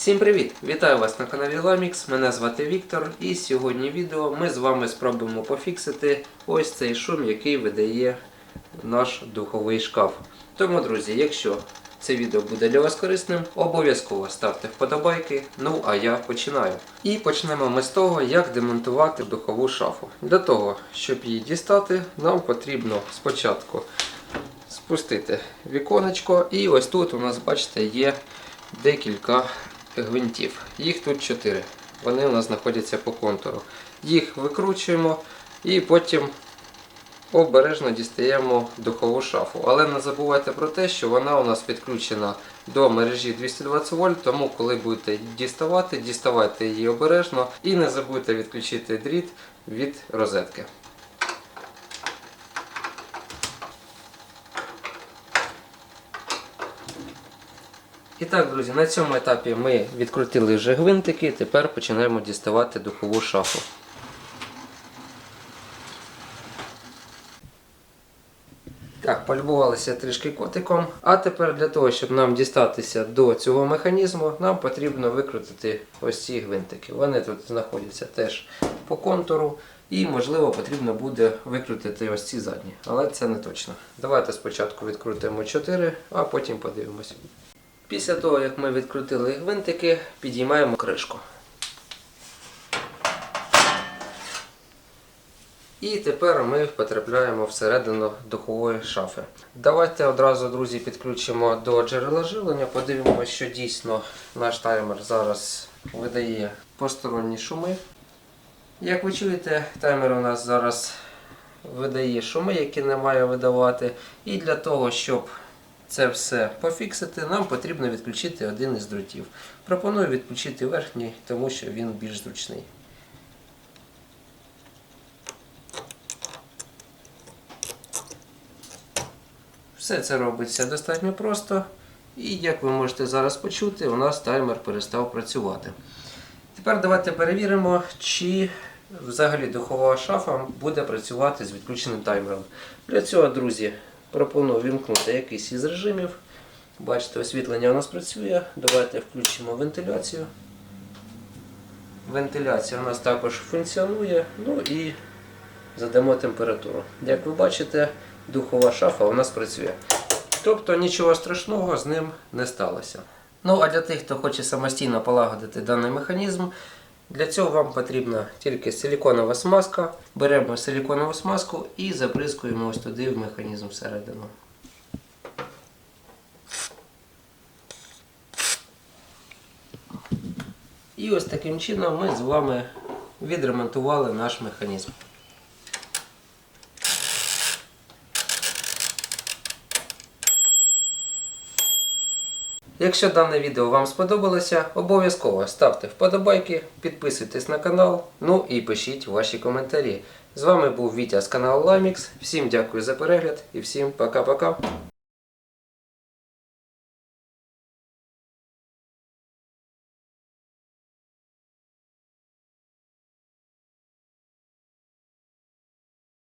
Всім привіт! Вітаю вас на каналі Lamix. Мене звати Віктор, і сьогодні відео ми з вами спробуємо пофіксити ось цей шум, який видає наш духовий шкаф. Тому, друзі, якщо це відео буде для вас корисним, обов'язково ставте вподобайки. Ну а я починаю. І почнемо ми з того, як демонтувати духову шафу. Для того, щоб її дістати, нам потрібно спочатку спустити віконечко, і ось тут у нас, бачите, є декілька гвинтів. Їх тут 4. Вони у нас знаходяться по контуру. Їх викручуємо і потім обережно дістаємо духову шафу. Але не забувайте про те, що вона у нас підключена до мережі 220 вольт, тому коли будете діставати, діставайте її обережно і не забудьте відключити дріт від розетки. І так, друзі, на цьому етапі ми відкрутили вже гвинтики, тепер починаємо діставати духову шафу. Так, полюбувалися трішки котиком. А тепер для того, щоб нам дістатися до цього механізму, нам потрібно викрутити ось ці гвинтики. Вони тут знаходяться теж по контуру. І, можливо, потрібно буде викрутити ось ці задні. Але це не точно. Давайте спочатку відкрутимо 4, а потім подивимось. Після того, як ми відкрутили гвинтики, підіймаємо кришку. І тепер ми потрапляємо всередину духової шафи. Давайте одразу, друзі, підключимо до джерела живлення, подивимося, що дійсно наш таймер зараз видає посторонні шуми. Як ви чуєте, таймер у нас зараз видає шуми, які не має видавати. І для того, щоб це все пофіксити, нам потрібно відключити один із дротів. Пропоную відключити верхній, тому що він більш зручний. Все це робиться достатньо просто. І як ви можете зараз почути, у нас таймер перестав працювати. Тепер давайте перевіримо, чи взагалі духова шафа буде працювати з відключеним таймером. Для цього, друзі, пропоную вімкнути якийсь із режимів. Бачите, освітлення у нас працює. Давайте включимо вентиляцію. Вентиляція у нас також функціонує. Ну і задамо температуру. Як ви бачите, духова шафа у нас працює. Тобто нічого страшного з ним не сталося. Ну а для тих, хто хоче самостійно полагодити даний механізм, для цього вам потрібна тільки силіконова смазка. Беремо силіконову смазку і забризкуємо ось туди в механізм всередину. І ось таким чином ми з вами відремонтували наш механізм. Якщо дане відео вам сподобалося, обов'язково ставте вподобайки, підписуйтесь на канал, ну і пишіть ваші коментарі. З вами був Вітя з каналу Lamix. Всім дякую за перегляд і всім пока-пока.